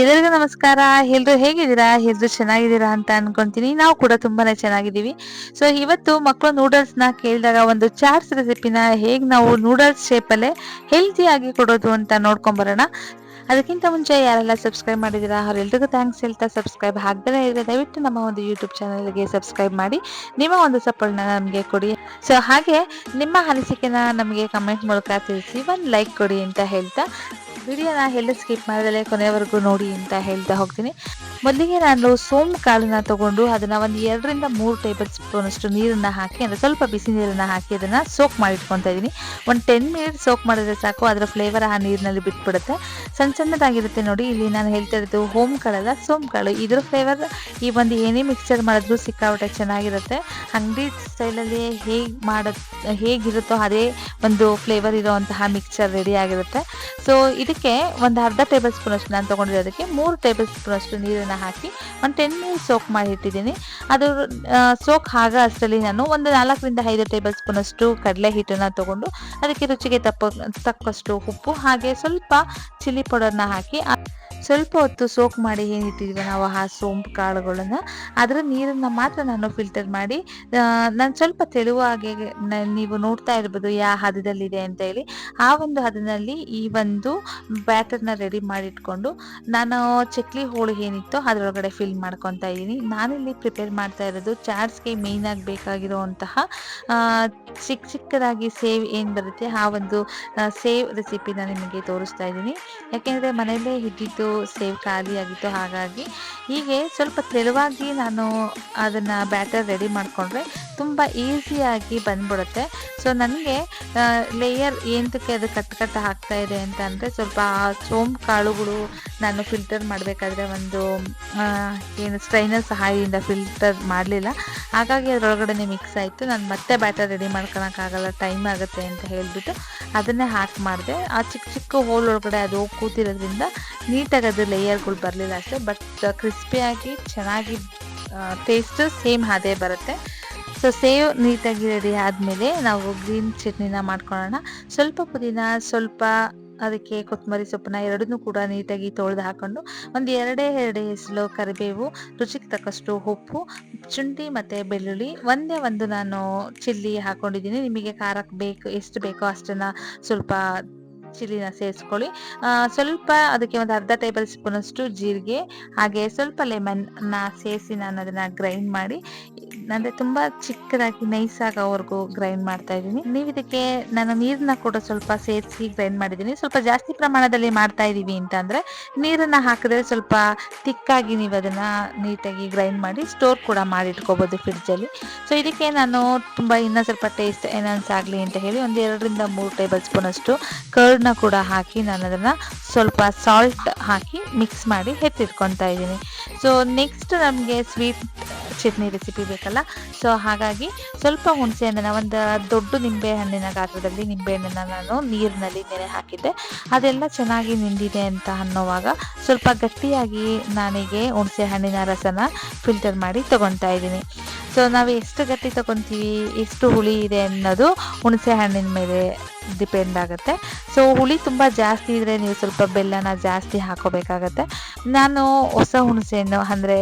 ಎಲ್ಲರಿಗೂ ನಮಸ್ಕಾರ. ಎಲ್ರು ಹೇಗಿದ್ದೀರಾ? ಎಲ್ರು ಚೆನ್ನಾಗಿದ್ದೀರಾ ಅಂತ ಅನ್ಕೊಂತೀನಿ. ನಾವು ಕೂಡ ತುಂಬಾನೇ ಚೆನ್ನಾಗಿದ್ದೀವಿ. ಸೊ ಇವತ್ತು ಮಕ್ಕಳು ನೂಡಲ್ಸ್ನ ಕೇಳಿದಾಗ ಒಂದು ಚಾಟ್ಸ್ ರೆಸಿಪಿನ ಹೇಗ್ ನಾವು ನೂಡಲ್ಸ್ ಶೇಪ್ ಅಲ್ಲೇ ಹೆಲ್ತಿ ಆಗಿ ಕೊಡೋದು ಅಂತ ನೋಡ್ಕೊಂಡ್ ಬರೋಣ. ಅದಕ್ಕಿಂತ ಮುಂಚೆ ಯಾರೆಲ್ಲ ಸಬ್ಸ್ಕ್ರೈಬ್ ಮಾಡಿದ್ದೀರಾ, ಅವರೆಲ್ರಿಗೂ ಥ್ಯಾಂಕ್ಸ್ ಹೇಳ್ತಾ ಸಬ್ಸ್ಕ್ರೈಬ್ ಹಾಕ್ದೇ ಇದ್ರೆ ದಯವಿಟ್ಟು ನಮ್ಮ ಒಂದು ಯೂಟ್ಯೂಬ್ ಚಾನಲ್ಗೆ ಸಬ್ಸ್ಕ್ರೈಬ್ ಮಾಡಿ. ನಿಮ್ಮ ಒಂದು ಸಪೋರ್ಟ್ನ ನಮಗೆ ಕೊಡಿ. ಸೊ ಹಾಗೆ ನಿಮ್ಮ ಅನಿಸಿಕೆನ ನಮಗೆ ಕಮೆಂಟ್ ಮೂಲಕ ತಿಳಿಸಿ, ಒಂದು ಲೈಕ್ ಕೊಡಿ ಅಂತ ಹೇಳ್ತಾ ವಿಡಿಯೋನ ಎಲ್ಲ ಸ್ಕಿಪ್ ಮಾಡಿದ್ರೆ ಕೊನೆಯವರೆಗೂ ನೋಡಿ ಅಂತ ಹೇಳ್ತಾ ಹೋಗ್ತೀನಿ. ಮೊದಲಿಗೆ ನಾನು ಸೋಂಪು ಕಾಳನ್ನ ತಗೊಂಡು ಅದನ್ನ ಒಂದು ಎರಡರಿಂದ ಮೂರು ಟೇಬಲ್ ಸ್ಪೂನ್ ಅಷ್ಟು ನೀರನ್ನ ಹಾಕಿ, ಅಂದರೆ ಸ್ವಲ್ಪ ಬಿಸಿ ನೀರನ್ನ ಹಾಕಿ ಅದನ್ನ ಸೋಕ್ ಮಾಡಿ ಇಟ್ಕೊತಾ ಇದೀನಿ. ಒಂದು ಟೆನ್ ಮಿನಿಟ್ ಸೋಕ್ ಮಾಡಿದ್ರೆ ಸಾಕು, ಅದರ ಫ್ಲೇವರ್ ಆ ನೀರಿನಲ್ಲಿ ಬಿಟ್ಬಿಡುತ್ತೆ. ಸಣ್ಣ ಸಣ್ಣದಾಗಿರುತ್ತೆ ನೋಡಿ, ಇಲ್ಲಿ ನಾನು ಹೇಳ್ತಾ ಇರೋದು ಹೋಮ್ ಕಾಳಲ್ಲ ಸೋಂಪು ಕಾಳು. ಇದ್ರ ಫ್ಲೇವರ್ ಈ ಒಂದು ಏನೇ ಮಿಕ್ಸರ್ ಮಾಡಿದ್ರು ಸಿಕ್ಕಾಪಟ್ಟೆ ಚೆನ್ನಾಗಿರುತ್ತೆ. ಅಂಗಡಿ ಸ್ಟೈಲಲ್ಲಿ ಹೇಗೆ ಮಾಡೋ ಹೇಗಿರುತ್ತೋ ಅದೇ ಒಂದು ಫ್ಲೇವರ್ ಇರೋವಂತಹ ಮಿಕ್ಸರ್ ರೆಡಿ ಆಗಿರುತ್ತೆ. ಸೊ ಇದಕ್ಕೆ ಒಂದು ಅರ್ಧ ಟೇಬಲ್ ಸ್ಪೂನ್ ಅಷ್ಟು ನಾನು ತೊಗೊಂಡಿರೋದಕ್ಕೆ ಮೂರು ಟೇಬಲ್ ಸ್ಪೂನ್ ಅಷ್ಟು ನೀರನ್ನು ಹಾಕಿ ಒಂದು ಟೆನ್ ಮಿನಿಟ್ಸ್ ಸೋಕ್ ಮಾಡಿ ಇಟ್ಟಿದ್ದೀನಿ. ಅದು ಸೋಕ್ ಆಗ ಅಷ್ಟರಲ್ಲಿ ನಾನು ಒಂದು ನಾಲ್ಕರಿಂದ ಐದು ಟೇಬಲ್ ಸ್ಪೂನ್ ಅಷ್ಟು ಕಡಲೆ ಹಿಟ್ಟನ್ನು ತಗೊಂಡು ಅದಕ್ಕೆ ರುಚಿಗೆ ತಪ್ಪ, ತಕ್ಕಷ್ಟು ಉಪ್ಪು ಹಾಗೆ ಸ್ವಲ್ಪ ಚಿಲ್ಲಿ ಪೌಡರ್ನ ಹಾಕಿ ಸ್ವಲ್ಪ ಹೊತ್ತು ಸೋಕ್ ಮಾಡಿ ಏನಿಟ್ಟಿದ್ವಿ ನಾವು, ಆ ಸೋಂಪು ಕಾಳುಗಳನ್ನು. ಅದರ ನೀರನ್ನ ಮಾತ್ರ ನಾನು ಫಿಲ್ಟರ್ ಮಾಡಿ ನಾನು ಸ್ವಲ್ಪ ತೆಳುವಾಗೆ ನೀವು ನೋಡ್ತಾ ಇರ್ಬೋದು ಯಾವ ಹದದಲ್ಲಿದೆ ಅಂತ ಹೇಳಿ. ಆ ಒಂದು ಹದದಲ್ಲಿ ಈ ಒಂದು ಬ್ಯಾಟರ್ನ ರೆಡಿ ಮಾಡಿಟ್ಕೊಂಡು ನಾನು ಚಕ್ಲಿ ಹೋಳಿಗೆ ಏನಿತ್ತು ಅದರೊಳಗಡೆ ಫಿಲ್ ಮಾಡ್ಕೊತಾ ಇದ್ದೀನಿ. ನಾನಿಲ್ಲಿ ಪ್ರಿಪೇರ್ ಮಾಡ್ತಾ ಇರೋದು ಚಾಟ್ಸ್ಗೆ ಮೇಯ್ನಾಗಿ ಬೇಕಾಗಿರುವಂತಹ ಚಿಕ್ಕ ಚಿಕ್ಕದಾಗಿ ಸೇವ್ ಏನು ಬರುತ್ತೆ ಆ ಒಂದು ಸೇವ್ ರೆಸಿಪಿನ ನಿಮಗೆ ತೋರಿಸ್ತಾ ಇದ್ದೀನಿ. ಯಾಕೆಂದರೆ ಮನೆಯಲ್ಲೇ ಇದ್ದಿದ್ದು ಸೇವ್ ಖಾಲಿಯಾಗಿತ್ತು ಹಾಗಾಗಿ, ಹೀಗೆ ಸ್ವಲ್ಪ ತೆಳುವಾಗಿ ನಾನು ಅದನ್ನು ಬ್ಯಾಟರ್ ರೆಡಿ ಮಾಡಿಕೊಂಡ್ರೆ ತುಂಬ ಈಸಿಯಾಗಿ ಬಂದ್ಬಿಡುತ್ತೆ. ಸೊ ನನಗೆ ಲೇಯರ್ ಏನಕ್ಕೆ ಅದು ಕಟ್ ಕಟ್ ಆಗ್ತಾ ಇದೆ ಅಂತ ಅಂದರೆ ಸ್ವಲ್ಪ ಸೋಂಪು ಕಾಳುಗಳು ನಾನು ಫಿಲ್ಟರ್ ಮಾಡಬೇಕಾದ್ರೆ ಒಂದು ಏನು ಸ್ಟ್ರೈನರ್ ಸಹಾಯದಿಂದ ಫಿಲ್ಟರ್ ಮಾಡಲಿಲ್ಲ. ಹಾಗಾಗಿ ಅದರೊಳಗಡೆ ಮಿಕ್ಸ್ ಆಯಿತು. ನಾನು ಮತ್ತೆ ಬ್ಯಾಟರ್ ರೆಡಿ ಮಾಡ್ಕೊಳಕ್ಕಾಗಲ್ಲ ಟೈಮ್ ಆಗುತ್ತೆ ಅಂತ ಹೇಳಿಬಿಟ್ಟು ಅದನ್ನೇ ಹಾಕಿ ಮಾಡಿದೆ. ಆ ಚಿಕ್ಕ ಚಿಕ್ಕ ಹೋಲ್ ಒಳಗಡೆ ಅದು ಕೂತಿರೋದ್ರಿಂದ ನೀಟಾಗಿ ಅದು ಲೇಯರ್ಗಳು ಬರಲಿಲ್ಲ ಅಷ್ಟೇ. ಬಟ್ ಕ್ರಿಸ್ಪಿಯಾಗಿ ಚೆನ್ನಾಗಿ ಟೇಸ್ಟ್ ಸೇಮ್ ಅದೇ ಬರುತ್ತೆ. ಸೊ ಸೇವ್ ನೀಟಾಗಿ ರೆಡಿ ಆದಮೇಲೆ ನಾವು ಗ್ರೀನ್ ಚಟ್ನಿನ ಮಾಡ್ಕೊಳ್ಳೋಣ. ಸ್ವಲ್ಪ ಪುದೀನ, ಸ್ವಲ್ಪ ಅದಕ್ಕೆ ಕೊತ್ತಂಬರಿ ಸೊಪ್ಪನ್ನ ಎರಡನ್ನೂ ಕೂಡ ನೀಟಾಗಿ ತೊಳೆದು ಹಾಕೊಂಡು ಒಂದು ಎರಡೇ ಎರಡೇ ಹೆಸಲು ಕರಿಬೇವು, ರುಚಿಗೆ ತಕ್ಕಷ್ಟು ಉಪ್ಪು, ಶುಂಠಿ ಮತ್ತು ಬೆಳ್ಳುಳ್ಳಿ. ಒಂದೇ ಒಂದು ನಾನು ಚಿಲ್ಲಿ ಹಾಕೊಂಡಿದ್ದೀನಿ. ನಿಮಗೆ ಖಾರಕ್ಕೆ ಬೇಕು, ಎಷ್ಟು ಬೇಕೋ ಅಷ್ಟನ್ನು ಸ್ವಲ್ಪ ಚಿಲ್ಲಿನ ಸೇರಿಸ್ಕೊಳ್ಳಿ. ಸ್ವಲ್ಪ ಅದಕ್ಕೆ ಒಂದು ಅರ್ಧ ಟೇಬಲ್ ಸ್ಪೂನಷ್ಟು ಜೀರಿಗೆ, ಹಾಗೆ ಸ್ವಲ್ಪ ಲೆಮನ್ನ ಸೇರಿಸಿ ನಾನು ಅದನ್ನು ಗ್ರೈಂಡ್ ಮಾಡಿ ಅಂದರೆ ತುಂಬಾ ಚಿಕ್ಕದಾಗಿ ನೈಸ್ ಆಗೋವರೆಗೂ ಗ್ರೈಂಡ್ ಮಾಡ್ತಾ ಇದ್ದೀನಿ. ನೀವು ಇದಕ್ಕೆ ನಾನು ನೀರನ್ನ ಕೂಡ ಸ್ವಲ್ಪ ಸೇರಿಸಿ ಗ್ರೈಂಡ್ ಮಾಡಿದ್ದೀನಿ. ಸ್ವಲ್ಪ ಜಾಸ್ತಿ ಪ್ರಮಾಣದಲ್ಲಿ ಮಾಡ್ತಾ ಇದ್ದೀವಿ ಅಂದ್ರೆ, ನೀರನ್ನ ಹಾಕಿದ್ರೆ ಸ್ವಲ್ಪ ತಿಕ್ಕಾಗಿ ನೀವು ಅದನ್ನ ನೀಟಾಗಿ ಗ್ರೈಂಡ್ ಮಾಡಿ ಸ್ಟೋರ್ ಕೂಡ ಮಾಡಿ ಫ್ರಿಡ್ಜ್ ಅಲ್ಲಿ. ಸೊ ಇದಕ್ಕೆ ನಾನು ತುಂಬಾ ಇನ್ನೂ ಸ್ವಲ್ಪ ಟೇಸ್ಟ್ ಎನನ್ಸ್ ಆಗಲಿ ಅಂತ ಹೇಳಿ ಒಂದು ಎರಡರಿಂದ ಮೂರು ಟೇಬಲ್ ಸ್ಪೂನ್ ಅಷ್ಟು ಕರ್ಡ್ನ ಕೂಡ ಹಾಕಿ ನಾನು ಅದನ್ನ ಸ್ವಲ್ಪ ಸಾಲ್ಟ್ ಹಾಕಿ ಮಿಕ್ಸ್ ಮಾಡಿ ಎತ್ತಿಟ್ಕೊತಾ ಇದ್ದೀನಿ. ಸೊ ನೆಕ್ಸ್ಟ್ ನಮಗೆ ಸ್ವೀಟ್ ಚಟ್ನಿ ರೆಸಿಪಿ ಬೇಕಲ್ಲ? ಸೊ ಹಾಗಾಗಿ ಸ್ವಲ್ಪ ಹುಣಸೆ ಹಣ್ಣನ್ನು ಒಂದು ದೊಡ್ಡ ನಿಂಬೆ ಹಣ್ಣಿನ ಗಾತ್ರದಲ್ಲಿ ನಿಂಬೆ ಹಣ್ಣನ್ನು ನಾನು ನೀರಿನಲ್ಲಿ ನೆನೆ ಹಾಕಿದ್ದೆ. ಅದೆಲ್ಲ ಚೆನ್ನಾಗಿ ನಿಂದಿದೆ ಅಂತ ಅನ್ನೋವಾಗ ಸ್ವಲ್ಪ ಗಟ್ಟಿಯಾಗಿ ನನಗೆ ಹುಣಸೆ ಹಣ್ಣಿನ ರಸನ ಫಿಲ್ಟರ್ ಮಾಡಿ ತಗೊತಾ ಇದ್ದೀನಿ. ಸೊ ನಾವು ಎಷ್ಟು ಗಟ್ಟಿ ತಗೊತೀವಿ, ಎಷ್ಟು ಹುಳಿ ಇದೆ ಅನ್ನೋದು ಹುಣಸೆ ಹಣ್ಣಿನ ಮೇಲೆ ಡಿಪೆಂಡ್ ಆಗುತ್ತೆ. ಸೊ ಹುಳಿ ತುಂಬ ಜಾಸ್ತಿ ಇದ್ದರೆ ನೀವು ಸ್ವಲ್ಪ ಬೆಲ್ಲನ ಜಾಸ್ತಿ ಹಾಕೋಬೇಕಾಗತ್ತೆ. ನಾನು ಹೊಸ ಹುಣಸೆಹಣ್ಣು ಅಂದರೆ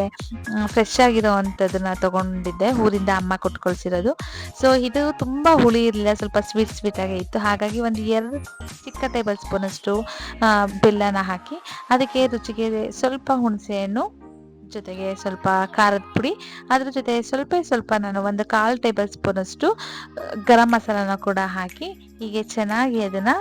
ಫ್ರೆಶ್ ಆಗಿರೋ ತೊಗೊಂಡಿದ್ದೆ. ಊರಿಂದ ಅಮ್ಮ ಕೊಟ್ಟು ಕಳಿಸಿರೋದು ಸೊ ಇದು ತುಂಬ ಹುಳಿ ಇರಲಿಲ್ಲ, ಸ್ವಲ್ಪ ಸ್ವೀಟ್ ಆಗಿ ಇತ್ತು. ಹಾಗಾಗಿ ಒಂದು ಎರಡು ಚಿಕ್ಕ ಟೇಬಲ್ ಸ್ಪೂನಷ್ಟು ಬೆಲ್ಲನ ಹಾಕಿ, ಅದಕ್ಕೆ ರುಚಿಗೆ ಸ್ವಲ್ಪ ಹುಣಸೆಹಣ್ಣು ಜೊತೆಗೆ ಸ್ವಲ್ಪ ಖಾರದ ಪುಡಿ. ಅದ್ರ ಜೊತೆ ಸ್ವಲ್ಪ ಸ್ವಲ್ಪ ನಾನು ಒಂದು ಕಾಲು ಟೇಬಲ್ ಸ್ಪೂನಷ್ಟು ಗರಂ ಮಸಾಲನ ಕೂಡ ಹಾಕಿ ಹೀಗೆ ಚೆನ್ನಾಗಿ ಅದನ್ನು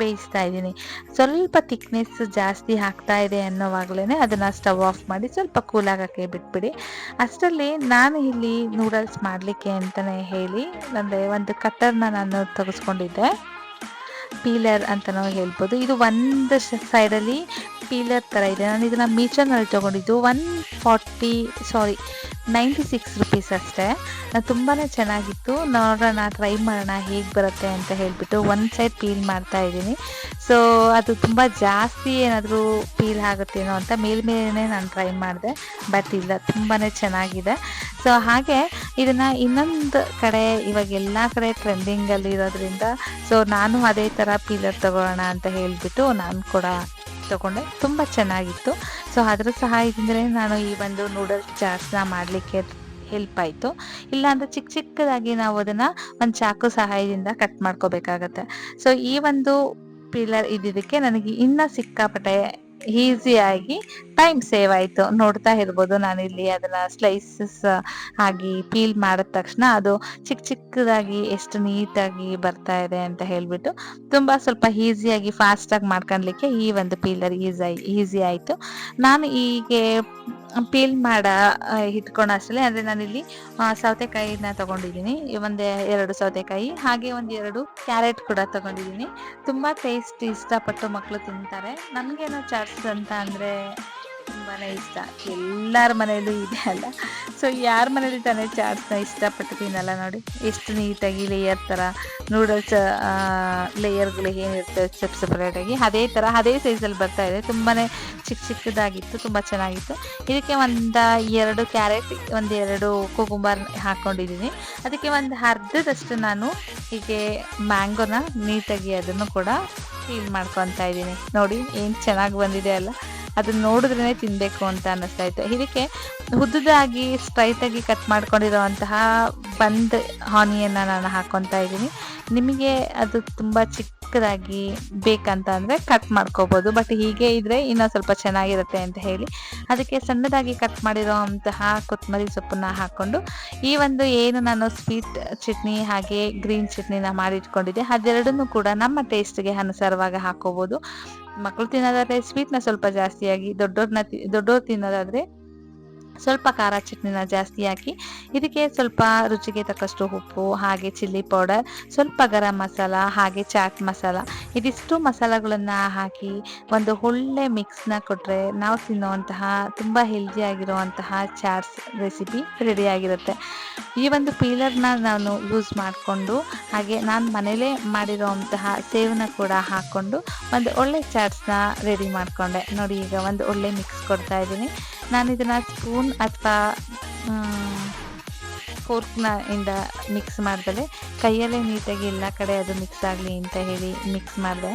ಬೇಯಿಸ್ತಾ ಇದ್ದೀನಿ. ಸ್ವಲ್ಪ ತಿಕ್ನೆಸ್ ಜಾಸ್ತಿ ಆಗ್ತಾ ಇದೆ ಅನ್ನೋವಾಗಲೇ ಅದನ್ನು ಸ್ಟವ್ ಆಫ್ ಮಾಡಿ ಸ್ವಲ್ಪ ಕೂಲ್ ಆಗೋಕ್ಕೆ ಬಿಟ್ಬಿಡಿ. ಅಷ್ಟರಲ್ಲಿ ನಾನು ಇಲ್ಲಿ ನೂಡಲ್ಸ್ ಮಾಡಲಿಕ್ಕೆ ಅಂತಲೇ ಹೇಳಿ ಅಂದರೆ ಒಂದು ಕಟ್ಟರ್ನ ನಾನು ತೆಗೆಸ್ಕೊಂಡಿದ್ದೆ. ಪೀಲರ್ ಅಂತ ನಾವು ಹೇಳ್ಬೋದು. ಇದು ಒಂದು ಸೈಡಲ್ಲಿ ಪೀಲರ್ ಥರ ಇದೆ. ನಾನು ಇದನ್ನು ಮೀಚರ್ನಲ್ಲಿ ತೊಗೊಂಡಿದ್ದು one forty sorry ninety six rupees ಅಷ್ಟೇ ತುಂಬಾ ಚೆನ್ನಾಗಿತ್ತು. ನೋಡೋಣ ಟ್ರೈ ಮಾಡೋಣ ಹೇಗೆ ಬರುತ್ತೆ ಅಂತ ಹೇಳಿಬಿಟ್ಟು ಒಂದು ಸೈಡ್ ಪೀಲ್ ಮಾಡ್ತಾ ಇದ್ದೀನಿ. ಸೊ ಅದು ತುಂಬ ಜಾಸ್ತಿ ಏನಾದರೂ ಪೀಲ್ ಆಗುತ್ತೇನೋ ಅಂತ ಮೇಲ್ಮೇಲೆ ನಾನು ಟ್ರೈ ಮಾಡಿದೆ. ಬಟ್ ಇಲ್ಲ ತುಂಬಾ ಚೆನ್ನಾಗಿದೆ. ಸೊ ಹಾಗೆ ಇದನ್ನು ಇನ್ನೊಂದು ಕಡೆ, ಇವಾಗ ಎಲ್ಲ ಕಡೆ ಟ್ರೆಂಡಿಂಗಲ್ಲಿ ಇರೋದ್ರಿಂದ ಸೊ ನಾನು ಅದೇ ಥರ ಪೀಲರ್ ತಗೊಳ್ಳೋಣ ಅಂತ ಹೇಳಿಬಿಟ್ಟು ನಾನು ಕೂಡ ತಗೊಂಡೆ. ತುಂಬ ಚೆನ್ನಾಗಿತ್ತು. ಸೊ ಅದರ ಸಹಾಯದಿಂದಲೇ ನಾನು ಈ ಒಂದು ನೂಡಲ್ಸ್ ಚಾಟ್ಸ್ನ ಮಾಡಲಿಕ್ಕೆ ಹೆಲ್ಪ್ ಆಯಿತು. ಇಲ್ಲಾಂದರೆ ಚಿಕ್ಕ ಚಿಕ್ಕದಾಗಿ ನಾವು ಅದನ್ನು ಒಂದು ಚಾಕು ಸಹಾಯದಿಂದ ಕಟ್ ಮಾಡ್ಕೋಬೇಕಾಗತ್ತೆ. ಸೊ ಈ ಒಂದು ಪಿಲ್ಲರ್ ಇದ್ದಿದ್ದಕ್ಕೆ ನನಗೆ ಇನ್ನ ಸಿಕ್ಕಾಪಟ್ಟೆ ಈಸಿಯಾಗಿ ಟೈಮ್ ಸೇವ್ ಆಯಿತು. ನೋಡ್ತಾ ಇರ್ಬೋದು ನಾನಿಲ್ಲಿ ಅದನ್ನ ಸ್ಲೈಸಸ್ ಆಗಿ ಪೀಲ್ ಮಾಡಿದ ತಕ್ಷಣ ಅದು ಚಿಕ್ಕ ಚಿಕ್ಕದಾಗಿ ಎಷ್ಟು ನೀಟಾಗಿ ಬರ್ತಾ ಇದೆ ಅಂತ ಹೇಳ್ಬಿಟ್ಟು ತುಂಬ ಸ್ವಲ್ಪ ಈಸಿಯಾಗಿ ಫಾಸ್ಟಾಗಿ ಮಾಡ್ಕೊಳ್ಲಿಕ್ಕೆ ಈ ಒಂದು ಪೀಲರ್ ಈಸಿ ಈಸಿ ಆಯಿತು. ನಾನು ಹೀಗೆ ಪೀಲ್ ಮಾಡ ಇಟ್ಕೊಂಡು ಅಷ್ಟೇ ಅಂದರೆ ನಾನಿಲ್ಲಿ ಸೌತೆಕಾಯಿನ ತಗೊಂಡಿದ್ದೀನಿ. ಒಂದು ಎರಡು ಸೌತೆಕಾಯಿ, ಹಾಗೆ ಒಂದು ಎರಡು ಕ್ಯಾರೆಟ್ ಕೂಡ ತಗೊಂಡಿದ್ದೀನಿ. ತುಂಬಾ ಟೇಸ್ಟ್ ಇಷ್ಟಪಟ್ಟು ಮಕ್ಕಳು ತಿಂತಾರೆ. ನನಗೇನೋ ಚಾಟ್ಸ್ ಅಂತ ಅಂದರೆ ತುಂಬಾ ಇಷ್ಟ. ಎಲ್ಲರ ಮನೆಯಲ್ಲೂ ಇದೆ ಅಲ್ಲ. ಸೊ ಯಾರ ಮನೇಲಿ ತಾನೇ ಚಾಟ್ಸ್ನ ಇಷ್ಟಪಟ್ಟು ತಿನ್ನಲ್ಲ ನೋಡಿ. ಎಷ್ಟು ನೀಟಾಗಿ ಲೇಯರ್ ಥರ ನೂಡಲ್ಸ್ ಲೇಯರ್ಗಳು ಏನಿರುತ್ತೆ ಸೆಪ್ ಸಪ್ರೇಟಾಗಿ ಅದೇ ಥರ ಅದೇ ಸೈಜಲ್ಲಿ ಬರ್ತಾ ಇದೆ. ತುಂಬಾ ಚಿಕ್ಕ ಚಿಕ್ಕದಾಗಿತ್ತು, ತುಂಬ ಚೆನ್ನಾಗಿತ್ತು. ಇದಕ್ಕೆ ಒಂದು ಎರಡು ಕ್ಯಾರೆಟ್ ಒಂದು ಎರಡು ಕುಕುಂಬರ್ ಹಾಕ್ಕೊಂಡಿದ್ದೀನಿ ಅದಕ್ಕೆ ಒಂದು ಅರ್ಧದಷ್ಟು ನಾನು ಹೀಗೆ ಮ್ಯಾಂಗೋನ ನೀಟಾಗಿ ಅದನ್ನು ಕೂಡ ಫೀಲ್ ಮಾಡ್ಕೊತಾ ಇದ್ದೀನಿ ನೋಡಿ, ಏನು ಚೆನ್ನಾಗಿ ಬಂದಿದೆ ಅಲ್ಲ. ಅದನ್ನ ನೋಡಿದ್ರೇ ತಿನ್ನಬೇಕು ಅಂತ ಅನ್ನಿಸ್ತಾ ಇತ್ತು. ಇದಕ್ಕೆ ಸ್ಟ್ರೈಟ್ ಸ್ಟ್ರೈಟಾಗಿ ಕಟ್ ಮಾಡ್ಕೊಂಡಿರುವಂತಹ ಬಂದ್ ಆನಿಯನ್ನ ನಾನು ಹಾಕ್ಕೊತಾ ಇದ್ದೀನಿ. ನಿಮಗೆ ಅದು ತುಂಬ ಚಿಕ್ಕದಾಗಿ ಬೇಕಂತ ಅಂದರೆ ಕಟ್ ಮಾಡ್ಕೋಬೋದು. ಬಟ್ ಹೀಗೆ ಇದ್ರೆ ಇನ್ನೂ ಸ್ವಲ್ಪ ಚೆನ್ನಾಗಿರುತ್ತೆ ಅಂತ ಹೇಳಿ. ಅದಕ್ಕೆ ಸಣ್ಣದಾಗಿ ಕಟ್ ಮಾಡಿರೋ ಅಂತಹ ಕೊತ್ತಂಬರಿ ಸೊಪ್ಪನ್ನ ಹಾಕ್ಕೊಂಡು ಈ ಒಂದು ಏನು ನಾನು ಸ್ವೀಟ್ ಚಟ್ನಿ ಹಾಗೆ ಗ್ರೀನ್ ಚಟ್ನಿನ ಮಾಡಿಟ್ಕೊಂಡಿದ್ದೆ, ಅದೆರಡನ್ನೂ ಕೂಡ ನಮ್ಮ ಟೇಸ್ಟ್ಗೆ ಅನುಸಾರವಾಗಿ ಹಾಕೋಬೋದು. ಮಕ್ಕಳು ತಿನ್ನೋದಾದ್ರೆ ಸ್ವೀಟ್ನ ಸ್ವಲ್ಪ ಜಾಸ್ತಿಯಾಗಿ ದೊಡ್ಡವ್ರನ್ನ ದೊಡ್ಡೋರು ತಿನ್ನೋದಾದ್ರೆ ಸ್ವಲ್ಪ ಖಾರ ಚಟ್ನಿನ ಜಾಸ್ತಿ ಹಾಕಿ ಇದಕ್ಕೆ ಸ್ವಲ್ಪ ರುಚಿಗೆ ತಕ್ಕಷ್ಟು ಉಪ್ಪು, ಹಾಗೆ ಚಿಲ್ಲಿ ಪೌಡರ್, ಸ್ವಲ್ಪ ಗರಂ ಮಸಾಲ, ಹಾಗೆ ಚಾಟ್ ಮಸಾಲ. ಇದಿಷ್ಟು ಮಸಾಲಗಳನ್ನು ಹಾಕಿ ಒಂದು ಒಳ್ಳೆ ಮಿಕ್ಸ್ನ ಕೊಟ್ಟರೆ ನಾವು ತಿನ್ನುವಂತಹ ತುಂಬ ಹೆಲ್ದಿಯಾಗಿರುವಂತಹ ಚಾಟ್ಸ್ ರೆಸಿಪಿ ರೆಡಿಯಾಗಿರುತ್ತೆ ಈ ಒಂದು ಪೀಲರ್ನ ನಾನು ಯೂಸ್ ಮಾಡಿಕೊಂಡು ಹಾಗೆ ನಾನು ಮನೇಲೇ ಮಾಡಿರೋವಂತಹ ಸೇವನ್ನ ಕೂಡ ಹಾಕ್ಕೊಂಡು ಒಂದು ಒಳ್ಳೆ ಚಾಟ್ಸ್ನ ರೆಡಿ ಮಾಡಿಕೊಂಡೆ. ನೋಡಿ ಈಗ ಒಂದು ಒಳ್ಳೆ ಮಿಕ್ಸ್ ಕೊಡ್ತಾ ಇದ್ದೀನಿ. ನಾನು ಇದನ್ನು ಸ್ಪೂನ್ ಅಥವಾ ಫೋರ್ಕ್ನ ಇಂದ ಮಿಕ್ಸ್ ಮಾಡ್ದೆ ಕೈಯಲ್ಲೇ ನೀಟಾಗಿ ಎಲ್ಲ ಕಡೆ ಅದು ಮಿಕ್ಸ್ ಆಗಲಿ ಅಂತ ಹೇಳಿ ಮಿಕ್ಸ್ ಮಾಡಿದೆ.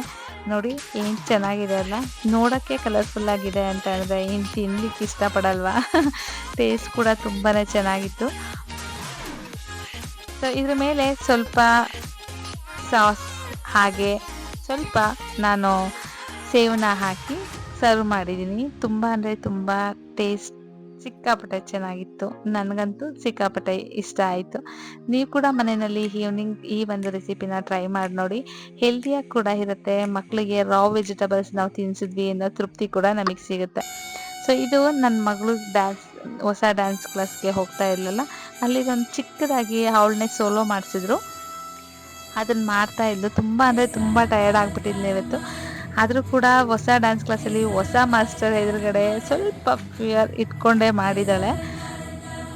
ನೋಡಿ, ಏನು ಚೆನ್ನಾಗಿದೆ ಅಲ್ಲ. ನೋಡೋಕ್ಕೆ ಕಲರ್ಫುಲ್ ಆಗಿದೆ ಅಂತ ಹೇಳಿದ್ರೆ ಏನು ತಿನ್ಲಿಕ್ಕೆ ಇಷ್ಟಪಡಲ್ವಾ? ಟೇಸ್ಟ್ ಕೂಡ ತುಂಬಾ ಚೆನ್ನಾಗಿತ್ತು. ಸೊ ಇದ್ರ ಮೇಲೆ ಸ್ವಲ್ಪ ಸಾಸ್ ಹಾಗೆ ಸ್ವಲ್ಪ ನಾನು ಸೇವನ ಹಾಕಿ ಸರ್ವ್ ಮಾಡಿದ್ದೀನಿ. ತುಂಬ ಅಂದರೆ ತುಂಬ ಟೇಸ್ಟ್ ಸಿಕ್ಕಾಪಟ್ಟೆ ಚೆನ್ನಾಗಿತ್ತು. ನನಗಂತೂ ಸಿಕ್ಕಾಪಟ್ಟೆ ಇಷ್ಟ ಆಯಿತು. ನೀವು ಕೂಡ ಮನೆಯಲ್ಲಿ ಈವ್ನಿಂಗ್ ಈ ಒಂದು ರೆಸಿಪಿನ ಟ್ರೈ ಮಾಡಿ ನೋಡಿ. ಹೆಲ್ದಿಯಾಗಿ ಕೂಡ ಇರುತ್ತೆ. ಮಕ್ಕಳಿಗೆ ರಾ ವೆಜಿಟೇಬಲ್ಸ್ ನಾವು ತಿನ್ಸಿದ್ವಿ ಅನ್ನೋ ತೃಪ್ತಿ ಕೂಡ ನಮಗೆ ಸಿಗುತ್ತೆ. ಸೊ ಇದು ನನ್ನ ಮಗಳು ಡ್ಯಾನ್ಸ್ ಹೊಸ ಡ್ಯಾನ್ಸ್ ಕ್ಲಾಸ್ಗೆ ಹೋಗ್ತಾ ಇರಲಿಲ್ಲ ಅಲ್ಲಿ ಒಂದು ಚಿಕ್ಕದಾಗಿ ಅವಳನ್ನೇ ಸೋಲೋ ಮಾಡಿಸಿದ್ರು. ಅದನ್ನು ಮಾಡ್ತಾ ಇದ್ದು ತುಂಬ ಅಂದರೆ ತುಂಬ ಟಯರ್ಡ್ ಆಗಿಬಿಟ್ಟಿದ್ದೆ ಇವತ್ತು ಆದರೂ ಕೂಡ ಹೊಸ ಡ್ಯಾನ್ಸ್ ಕ್ಲಾಸಲ್ಲಿ ಹೊಸ ಮಾಸ್ಟರ್ ಎದುರುಗಡೆ ಸ್ವಲ್ಪ ಫಿಯರ್ ಇಟ್ಕೊಂಡೇ ಮಾಡಿದ್ದಾಳೆ.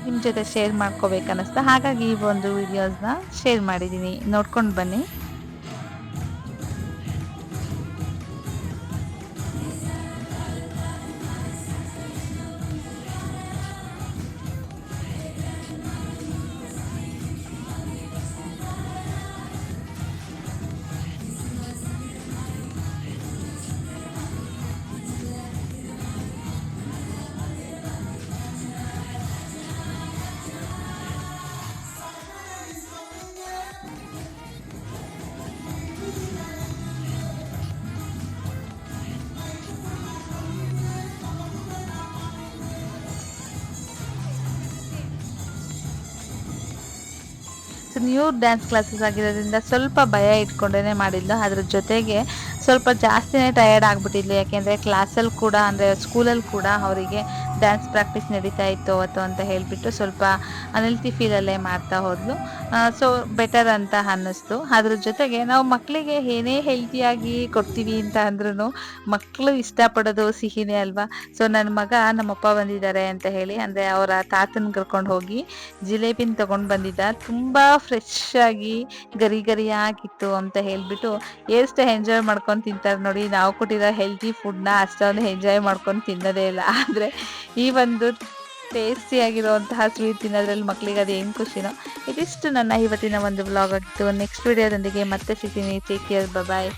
ನಿಮ್ಮ ಜೊತೆ ಶೇರ್ ಮಾಡ್ಕೋಬೇಕನ್ನಿಸ್ತಾ. ಹಾಗಾಗಿ ಈ ಒಂದು ವಿಡಿಯೋಸ್ನ ಶೇರ್ ಮಾಡಿದ್ದೀನಿ ನೋಡ್ಕೊಂಡು ಬನ್ನಿ. ಸೊ ನ್ಯೂ ಡ್ಯಾನ್ಸ್ ಕ್ಲಾಸಸ್ ಆಗಿರೋದ್ರಿಂದ ಸ್ವಲ್ಪ ಭಯ ಇಟ್ಕೊಂಡೇ ಮಾಡಿದ್ಲು ಅದ್ರ ಜೊತೆಗೆ ಸ್ವಲ್ಪ ಜಾಸ್ತಿನೇ ಟಯರ್ಡ್ ಆಗಿಬಿಟ್ಟಿದ್ಲು. ಯಾಕೆಂದರೆ ಕ್ಲಾಸಲ್ಲಿ ಕೂಡ, ಅಂದರೆ ಸ್ಕೂಲಲ್ಲಿ ಕೂಡ ಅವರಿಗೆ ಡ್ಯಾನ್ಸ್ ಪ್ರಾಕ್ಟೀಸ್ ನಡೀತಾ ಇತ್ತು ಅವತ್ತು ಅಂತ ಹೇಳಿಬಿಟ್ಟು ಸ್ವಲ್ಪ ಅನಲ್ತಿ ಫೀಲಲ್ಲೇ ಮಾಡ್ತಾ ಹೋದ್ಲು. ಸೊ ಬೆಟರ್ ಅಂತ ಅನ್ನಿಸ್ತು. ಅದ್ರ ಜೊತೆಗೆ ನಾವು ಮಕ್ಕಳಿಗೆ ಏನೇ ಹೆಲ್ತಿಯಾಗಿ ಕೊಡ್ತೀವಿ ಅಂತ ಅಂದ್ರೂ ಮಕ್ಕಳು ಇಷ್ಟಪಡೋದು ಸಿಹಿನೇ ಅಲ್ವಾ? ಸೊ ನನ್ನ ಮಗ ನಮ್ಮಪ್ಪ ಬಂದಿದ್ದಾರೆ ಅಂತ ಹೇಳಿ, ಅಂದರೆ ಅವರ ತಾತನ ಕರ್ಕೊಂಡು ಹೋಗಿ ಜಿಲೇಬಿನ ತೊಗೊಂಡು ಬಂದಿದ್ದ. ತುಂಬ ಫ್ರೆಶ್ ಆಗಿ ಗರಿ ಗರಿಯಾಗಿತ್ತು ಅಂತ ಹೇಳಿಬಿಟ್ಟು ಎಷ್ಟು ಎಂಜಾಯ್ ಮಾಡ್ಕೊಂಡು ತಿಂತಾರೆ ನೋಡಿ, ನಾವು ಕೊಟ್ಟಿರೋ ಹೆಲ್ತಿ ಫುಡ್ನ ಅಷ್ಟೊಂದು ಎಂಜಾಯ್ ಮಾಡ್ಕೊಂಡು ತಿನ್ನೋದೇ ಇಲ್ಲ. ಆದರೆ ಈ ಒಂದು ಟೇಸ್ಟಿಯಾಗಿರುವಂತಹ ಸ್ವೀಟ್ ತಿನ್ನೋದ್ರಲ್ಲಿ ಮಕ್ಕಳಿಗೆ ಅದು ಏನು ಖುಷಿನೋ, ಇದಿಷ್ಟು ನನ್ನ ಇವತ್ತಿನ ಒಂದು ಬ್ಲಾಗ್ ಆಗಿತ್ತು. ನೆಕ್ಸ್ಟ್ ವಿಡಿಯೋದೊಂದಿಗೆ ಮತ್ತೆ ಸಿಗ್ತೀನಿ. Take care bye